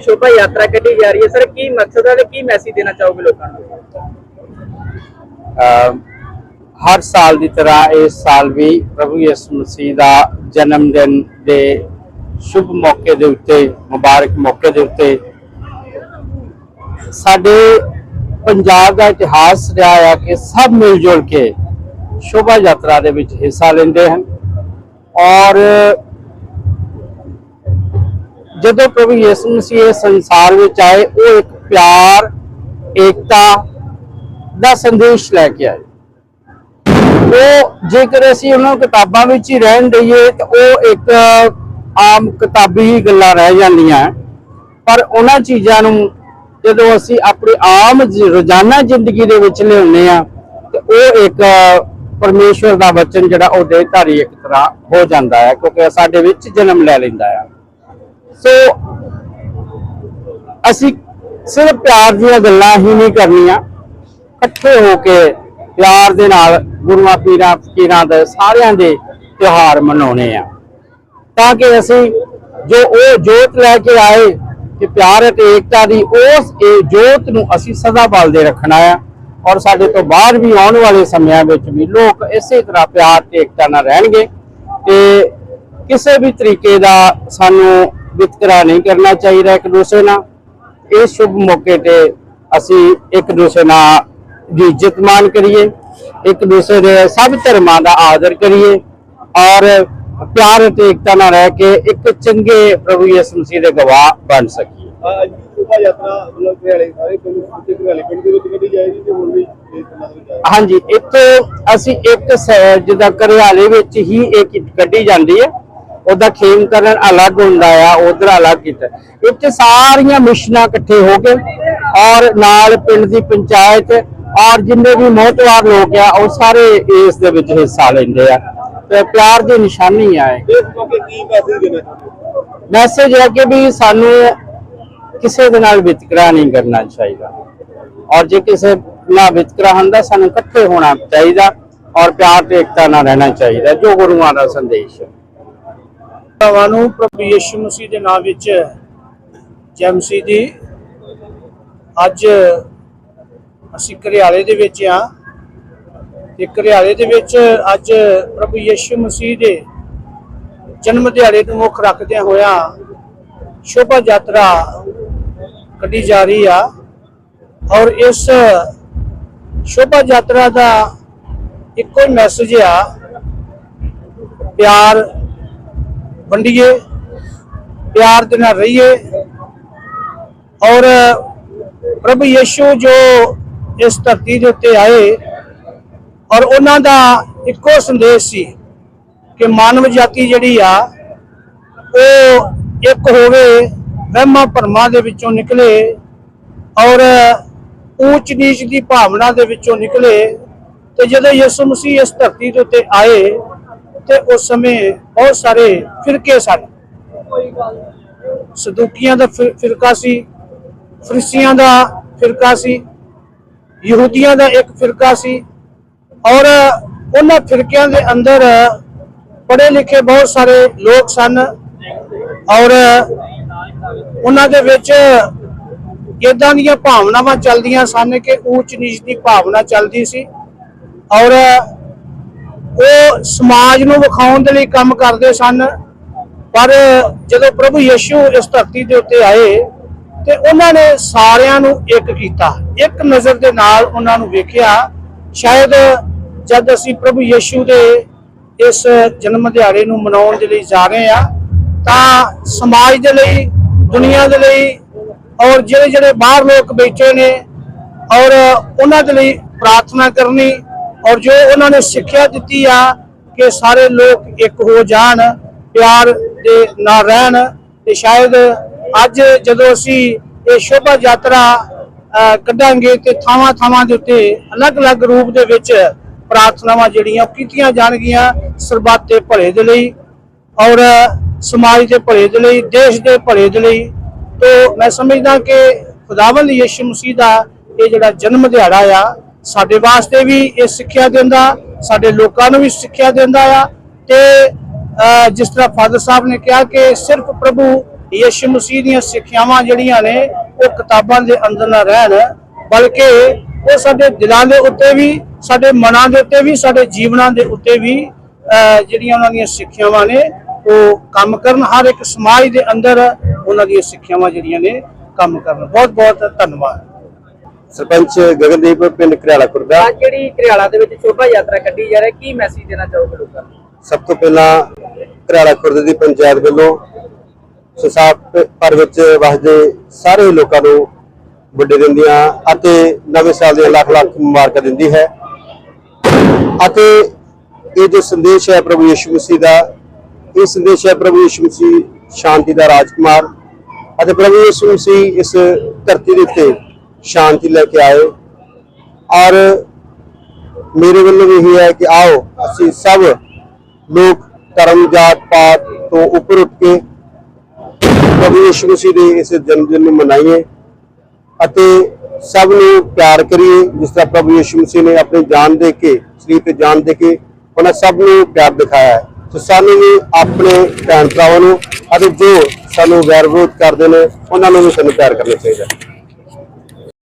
ਸ਼ੋਭਾ ਯਾਤਰਾ ਕੱਢੀ ਜਾ ਰਹੀ ਹੈ। ਸਰ, ਕੀ ਮਕਸਦ ਹੈ ਤੇ ਕੀ ਮੈਸੇਜ ਦੇਣਾ ਚਾਹੋਗੇ ਲੋਕਾਂ ਨੂੰ? ਹਰ ਸਾਲ ਦੀ ਤਰ੍ਹਾਂ ਇਸ ਸਾਲ ਵੀ ਪ੍ਰਭੂ ਯਿਸੂ ਮਸੀਹ ਦਾ ਜਨਮ ਦਿਨ ਦੇ ਸ਼ੁਭ ਮੌਕੇ ਦੇ ਉੱਤੇ, ਮੁਬਾਰਕ ਮੌਕੇ ਦੇ ਉੱਤੇ ਸਾਡੇ ਪੰਜਾਬ ਦਾ ਇਤਿਹਾਸ ਰਿਹਾ ਹੈ ਕਿ ਸਭ ਮਿਲ ਜੁਲ ਕੇ ਸ਼ੋਭਾ ਯਾਤਰਾ ਦੇ ਵਿੱਚ ਹਿੱਸਾ ਲੈਂਦੇ ਹਨ ਔਰ ਜਦੋਂ ਪ੍ਰਭੂ ਯਿਸੂ ਮਸੀਹ ਇਸ ਸੰਸਾਰ ਵਿੱਚ ਆਏ, ਉਹ ਇੱਕ ਪਿਆਰ, ਏਕਤਾ ਦਾ ਸੰਦੇਸ਼ ਲੈ ਕੇ ਆਏ। ਉਹ ਜੇਕਰ ਅਸੀਂ ਉਹਨਾਂ ਕਿਤਾਬਾਂ ਵਿੱਚ ਹੀ ਰਹਿਣ ਦਈਏ, ਤਾਂ ਉਹ ਇੱਕ ਆਮ ਕਿਤਾਬੀ ਗੱਲਾਂ ਰਹਿ ਜਾਂਦੀਆਂ। ਪਰ ਉਹਨਾਂ ਚੀਜ਼ਾਂ ਨੂੰ ਜਦੋਂ ਅਸੀਂ ਆਪਣੀ ਆਮ ਰੋਜ਼ਾਨਾ ਜ਼ਿੰਦਗੀ ਦੇ ਵਿੱਚ ਲਿਆਉਂਦੇ ਆ ਤੇ ਉਹ ਇੱਕ ਪਰਮੇਸ਼ਵਰ ਦਾ ਵਚਨ ਜਿਹੜਾ ਉਹ ਦੇਹਧਾਰੀ ਇੱਕ ਤਰ੍ਹਾਂ ਹੋ ਜਾਂਦਾ ਹੈ, ਕਿਉਂਕਿ ਸਾਡੇ ਵਿੱਚ ਜਨਮ ਲੈ ਲੈਂਦਾ ਹੈ। ਸੋ ਅਸੀਂ ਸਿਰਫ ਪਿਆਰ ਦੀਆਂ ਗੱਲਾਂ ਹੀ ਨਹੀਂ ਕਰਨੀਆਂ। ਇਕੱਠੇ ਹੋ ਕੇ ਪਿਆਰ ਦੇ ਨਾਲ ਗੁਰੂਆਂ, ਪੀਰਾਂ, ਫਕੀਰਾਂ ਦੇ ਸਾਰਿਆਂ ਦੇ ਤਿਉਹਾਰ ਮਨਾਉਣੇ ਆ। ਤਾਂ ਕਿ ਅਸੀਂ ਜੋ ਉਹ ਜੋਤ ਲੈ ਕੇ ਆਏ ਕਿ ਪਿਆਰ ਅਤੇ ਏਕਤਾ ਦੀ, ਉਸ ਇਹ ਜੋਤ ਨੂੰ ਅਸੀਂ ਸਦਾ ਬਲਦੇ ਰੱਖਣਾ ਆ ਔਰ ਸਾਡੇ ਤੋਂ ਬਾਅਦ ਵੀ ਆਉਣ ਵਾਲੇ ਸਮਿਆਂ ਵਿੱਚ ਵੀ ਲੋਕ ਇਸੇ ਤਰ੍ਹਾਂ ਪਿਆਰ ਤੇ ਏਕਤਾ ਨਾਲ ਰਹਿਣਗੇ। ਤੇ ਕਿਸੇ ਵੀ ਤਰੀਕੇ ਦਾ ਸਾਨੂੰ ਵਿਤਕਰਾ ਨਹੀਂ ਕਰਨਾ ਚਾਹੀਦਾ ਇੱਕ ਦੂਸਰੇ ਨਾਲ। ਇਸ ਸ਼ੁਭ ਮੌਕੇ ਤੇ ਅਸੀਂ ਇੱਕ ਦੂਸਰੇ ਨਾਲ ਦੀ ਇੱਜ਼ਤ ਮਾਨ ਕਰੀਏ ਇੱਕ ਦੂਸਰੇ ਦੇ ਸਭ ਧਰਮਾਂ ਦਾ ਆਦਰ ਕਰੀਏ ਔਰ ਪਿਆਰ ਅਤੇ ਏਕਤਾ ਨਾਲ ਰਹਿ ਕੇ ਇੱਕ ਚੰਗੇ ਪ੍ਰਭੂ ਯਿਸੂ ਮਸੀਹ ਦੇ ਗਵਾਹ ਬਣ ਸਕੀਏ। ਅੱਜ ਸ਼ੋਭਾ ਯਾਤਰਾ ਮਤਲਬ ਘਰਿਆਲੇ ਸਾਰੇ ਪਿੰਡ ਉੱਤੇ ਘਰਿਆਲੇ ਪਿੰਡ ਦੇ ਵਿੱਚ ਕੱਢੀ ਜਾਏਗੀ ਤੇ ਹੁਣ ਵੀ ਇਹ ਪਿੰਡਾਂ ਦੇ ਵਿੱਚ ਜਾਏਗੀ ਹਾਂਜੀ ਇੱਥੇ ਅਸੀਂ ਇੱਕ ਜਿੱਦਾਂ ਕਰਿਆਲੇ ਵਿੱਚ ਹੀ ਇੱਕ ਗੱਡੀ ਜਾਂਦੀ ਹੈ। ਉਹਦਾ ਖੇਮਕਰਨ ਅਲੱਗ ਹੁੰਦਾ ਆ ਉਧਰ ਅਲੱਗ ਕੀਤਾ। ਇੱਥੇ ਸਾਰੀਆਂ ਮਿਸ਼ਨਾਂ ਇਕੱਠੇ ਹੋ ਕੇ ਔਰ ਨਾਲ ਪਿੰਡ ਦੀ ਪੰਚਾਇਤ ਔਰ ਜਿੰਨੇ ਵੀ ਮੋਹਤਵਾਰ ਲੋਕ ਆ ਉਹ ਸਾਰੇ ਇਸ ਦੇ ਵਿੱਚ ਹਿੱਸਾ ਲੈਂਦੇ ਆ। ਤੇ ਪਿਆਰ ਦੀ ਨਿਸ਼ਾਨੀ ਆ ਮੈਸੇਜ ਹੋ? ਕਿ ਵੀ ਸਾਨੂੰ ਕਿਸੇ ਦੇ ਨਾਲ ਵਿਤਕਰਾ ਨਹੀਂ ਕਰਨਾ ਚਾਹੀਦਾ। ਔਰ ਜੇ ਕਿਸੇ ਨਾਲ ਵਿਤਕਰਾ ਹੁੰਦਾ ਸਾਨੂੰ ਇਕੱਠੇ ਹੋਣਾ ਚਾਹੀਦਾ ਔਰ ਪਿਆਰ ਤੇ ਏਕਤਾ ਨਾਲ ਰਹਿਣਾ ਚਾਹੀਦਾ ਜੋ ਗੁਰੂਆਂ ਦਾ ਸੰਦੇਸ਼ ਹੈ। ਭਰਾਵਾਂ ਨੂੰ ਪ੍ਰਭੂ ਯਿਸੂ ਮਸੀਹ ਦੇ ਨਾਮ ਵਿੱਚ ਜੈ ਮਸੀਹ ਦੀ ਅੱਜ ਅਸੀਂ ਘਰਿਆਲੇ ਦੇ ਵਿੱਚ ਆ ਤੇ ਘਰਿਆਲੇ ਦੇ ਵਿੱਚ ਅੱਜ ਪ੍ਰਭੂ ਯਿਸੂ ਮਸੀਹ ਦੇ ਜਨਮ ਦਿਹਾੜੇ ਨੂੰ ਮੁੱਖ ਰੱਖਦਿਆਂ ਹੋਇਆ ਸ਼ੋਭਾ ਯਾਤਰਾ ਕੱਢੀ ਜਾ ਰਹੀ ਆ ਔਰ ਇਸ ਸ਼ੋਭਾ ਯਾਤਰਾ ਦਾ ਇੱਕੋ ਹੀ ਮੈਸੇਜ ਆ, ਪਿਆਰ ਵੰਡੀਏ, ਪਿਆਰ ਦੇ ਨਾਲ ਰਹੀਏ। ਔਰ ਪ੍ਰਭੂ ਯਿਸੂ ਜੋ ਇਸ ਧਰਤੀ ਦੇ ਉੱਤੇ ਆਏ, ਔਰ ਉਹਨਾਂ ਦਾ ਇੱਕੋ ਸੰਦੇਸ਼ ਸੀ ਕਿ ਮਾਨਵ ਜਾਤੀ ਜਿਹੜੀ ਆ, ਉਹ ਇੱਕ ਹੋਵੇ, ਵਹਿਮਾਂ ਭਰਮਾਂ ਦੇ ਵਿੱਚੋਂ ਨਿਕਲੇ, ਔਰ ਊਚ ਨੀਚ ਦੀ ਭਾਵਨਾ ਦੇ ਵਿੱਚੋਂ ਨਿਕਲੇ। ਤੇ ਜਦੋਂ ਯਿਸੂ ਮਸੀਹ ਇਸ ਧਰਤੀ ਦੇ ਉੱਤੇ ਆਏ ਤੇ ਉਸ ਸਮੇਂ ਬਹੁਤ ਸਾਰੇ ਫਿਰਕੇ ਸਨ। ਸਦੂਕੀਆਂ ਦਾ ਫਿਰ- ਫਿਰਕਾ ਸੀ, ਫਰਿਸੀਆਂ ਦਾ ਫਿਰਕਾ ਸੀ, ਯਹੂਦੀਆਂ ਦਾ ਇੱਕ ਫਿਰਕਾ ਸੀ ਔਰ ਉਹਨਾਂ ਫਿਰਕਿਆਂ ਦੇ ਅੰਦਰ ਪੜ੍ਹੇ ਲਿਖੇ ਬਹੁਤ ਸਾਰੇ ਲੋਕ ਸਨ ਔਰ ਉਹਨਾਂ ਦੇ ਵਿੱਚ ਇਦਾਂ ਦੀਆਂ ਭਾਵਨਾਵਾਂ ਚੱਲਦੀਆਂ ਸਨ ਕਿ ਊਚ ਨੀਚ ਦੀ ਭਾਵਨਾ ਚੱਲਦੀ ਸੀ ਔਰ ਉਹ ਸਮਾਜ ਨੂੰ ਵਿਖਾਉਣ ਦੇ ਲਈ ਕੰਮ ਕਰਦੇ ਸਨ। ਪਰ ਜਦੋਂ ਪ੍ਰਭੂ ਯਿਸੂ ਇਸ ਧਰਤੀ ਦੇ ਉੱਤੇ ਆਏ ਤੇ ਉਹਨਾਂ ਨੇ ਸਾਰਿਆਂ ਨੂੰ ਇੱਕ ਕੀਤਾ। ਇੱਕ ਨਜ਼ਰ ਦੇ ਨਾਲ ਉਹਨਾਂ ਨੂੰ ਵੇਖਿਆ। ਸ਼ਾਇਦ ਜਦ ਅਸੀਂ ਪ੍ਰਭੂ ਯਿਸੂ ਦੇ ਇਸ ਜਨਮ ਦਿਹਾੜੇ ਨੂੰ ਮਨਾਉਣ ਦੇ ਲਈ ਜਾ ਰਹੇ ਆ ਤਾਂ ਸਮਾਜ ਦੇ ਲਈ, ਦੁਨੀਆ ਦੇ ਲਈ ਔਰ ਜਿਹੜੇ ਜਿਹੜੇ ਬਾਹਰ ਲੋਕ ਬੈਠੇ ਨੇ ਔਰ ਉਹਨਾਂ ਦੇ ਲਈ ਪ੍ਰਾਰਥਨਾ ਕਰਨੀ ਔਰ ਜੋ ਉਹਨਾਂ ਨੇ ਸਿੱਖਿਆ ਦਿੱਤੀ ਆ ਕਿ ਸਾਰੇ ਲੋਕ ਇੱਕ ਹੋ ਜਾਣ, ਪਿਆਰ ਦੇ ਨਾਲ ਰਹਿਣ, ਤੇ ਸ਼ਾਇਦ ਅੱਜ ਜਦੋਂ ਅਸੀਂ ਇਹ ਸ਼ੋਭਾ ਯਾਤਰਾ ਕੱਢਾਂਗੇ ਤੇ ਥਾਵਾਂ ਥਾਵਾਂ ਦੇ ਉੱਤੇ ਅਲੱਗ-ਅਲੱਗ ਰੂਪ ਦੇ ਵਿੱਚ ਪ੍ਰਾਰਥਨਾਵਾਂ ਜਿਹੜੀਆਂ ਉਹ ਕੀਤੀਆਂ ਜਾਣਗੀਆਂ ਸਰਬੱਤ ਦੇ ਭਲੇ ਦੇ ਲਈ ਔਰ ਸਮਾਜ ਦੇ ਭਲੇ ਦੇ ਲਈ, ਦੇਸ਼ ਦੇ ਭਲੇ ਦੇ ਲਈ। ਤੋਂ ਮੈਂ ਸਮਝਦਾ ਕਿ ਖੁਦਾਵੰਦ ਯਿਸੂ ਮਸੀਹ ਦਾ ਇਹ ਜਿਹੜਾ ਜਨਮ ਦਿਹਾੜਾ ਆ ਸਾਡੇ ਵਾਸਤੇ ਵੀ ਇਹ ਸਿੱਖਿਆ ਦਿੰਦਾ, ਸਾਡੇ ਲੋਕਾਂ ਨੂੰ ਵੀ ਸਿੱਖਿਆ ਦਿੰਦਾ ਆ। ਤੇ ਜਿਸ ਤਰ੍ਹਾਂ ਫਾਦਰ ਸਾਹਿਬ ਨੇ ਕਿਹਾ ਕਿ ਸਿਰਫ ਪ੍ਰਭੂ ਯਿਸੂ ਮਸੀਹ ਦੀਆਂ ਸਿੱਖਿਆਵਾਂ ਜਿਹੜੀਆਂ ਨੇ, ਉਹ ਕਿਤਾਬਾਂ ਦੇ ਅੰਦਰ ਨਾ ਰਹਿਣ, ਬਲਕਿ ਉਹ ਸਾਡੇ ਦਿਲਾਂ ਦੇ ਉੱਤੇ ਵੀ, ਸਾਡੇ ਮਨਾਂ ਦੇ ਉੱਤੇ ਵੀ, ਸਾਡੇ ਜੀਵਨਾਂ ਦੇ ਉੱਤੇ ਵੀ ਜਿਹੜੀਆਂ ਉਹਨਾਂ ਦੀਆਂ ਸਿੱਖਿਆਵਾਂ ਨੇ, ਉਹ ਕੰਮ ਕਰਨ। ਹਰ ਇੱਕ ਸਮਾਜ ਦੇ ਅੰਦਰ ਉਹਨਾਂ ਦੀਆਂ ਸਿੱਖਿਆਵਾਂ ਜਿਹੜੀਆਂ ਨੇ, ਕੰਮ ਕਰਨ। ਬਹੁਤ ਬਹੁਤ ਧੰਨਵਾਦ। ਸਰਪੰਚ ਗਗਨਦੀਪ ਪਿੰਡ ਘਰਿਆਲਾ ਖੁਰਦਾ। ਅੱਜ ਜਿਹੜੀ ਘਰਿਆਲਾ ਦੇ ਵਿੱਚ ਸ਼ੋਭਾ ਯਾਤਰਾ ਕੱਢੀ ਜਾ ਰਹੀ ਹੈ ਕੀ ਮੈਸੇਜ ਦੇਣਾ ਚਾਹੋਗੇ ਲੋਕਾਂ ਨੂੰ? ਸਭ ਤੋਂ ਪਹਿਲਾਂ ਘਰਿਆਲਾ ਖੁਰਦ ਦੀ ਪੰਚਾਇਤ ਵੱਲੋਂ ਸੰਸਾਰ ਭਰ ਵਿੱਚ ਵਸਦੇ ਸਾਰੇ ਲੋਕਾਂ ਨੂੰ ਵੱਡੇ ਦਿਨ ਦੀਆਂ ਅਤੇ ਨਵੇਂ ਸਾਲ ਦੀਆਂ ਲੱਖ ਲੱਖ ਮੁਬਾਰਕਾਂ ਦਿੰਦੀ ਹੈ। ਅਤੇ ਇਹ ਜੋ ਸੰਦੇਸ਼ ਹੈ ਪ੍ਰਭੂ ਯਿਸੂ ਮਸੀਹ ਦਾ ਇਹ ਸੰਦੇਸ਼ ਹੈ ਪ੍ਰਭੂ ਯਿਸੂ ਮਸੀਹ ਸ਼ਾਂਤੀ ਦਾ ਰਾਜਕੁਮਾਰ ਅਤੇ ਪ੍ਰਭੂ ਯਿਸੂ ਮਸੀਹ ਇਸ ਧਰਤੀ ਦੇ ਉੱਤੇ ਸ਼ਾਂਤੀ ਲੈ ਕੇ ਆਏ ਔਰ ਮੇਰੇ ਵੱਲੋਂ ਵੀ ਇਹ ਹੈ ਕਿ ਆਓ, ਅਸੀਂ ਸਭ ਲੋਕ ਧਰਮ, ਜਾਤ ਪਾਤ ਤੋਂ ਉੱਪਰ ਉੱਠ ਕੇ ਪ੍ਰਭੂ ਯਿਸੂ ਮਸੀਹ ਦੇ ਇਸ ਜਨਮ ਦਿਨ ਨੂੰ ਮਨਾਈਏ ਅਤੇ ਸਭ ਨੂੰ ਪਿਆਰ ਕਰੀਏ, ਜਿਸ ਤਰ੍ਹਾਂ ਪ੍ਰਭੂ ਯਿਸੂ ਮਸੀਹ ਨੇ ਆਪਣੀ ਜਾਨ ਦੇ ਕੇ, ਸਰੀਰ ਤੇ ਜਾਨ ਦੇ ਕੇ ਉਹਨਾਂ ਸਭ ਨੂੰ ਪਿਆਰ ਦਿਖਾਇਆ ਹੈ। ਸੋ ਸਾਨੂੰ ਵੀ ਆਪਣੇ ਭੈਣ ਭਰਾਵਾਂ ਨੂੰ ਅਤੇ ਜੋ ਸਾਨੂੰ ਵੈਰ ਵਿਰੋਧ ਕਰਦੇ ਨੇ, ਉਹਨਾਂ ਨੂੰ ਵੀ ਸਾਨੂੰ ਪਿਆਰ ਕਰਨਾ ਚਾਹੀਦਾ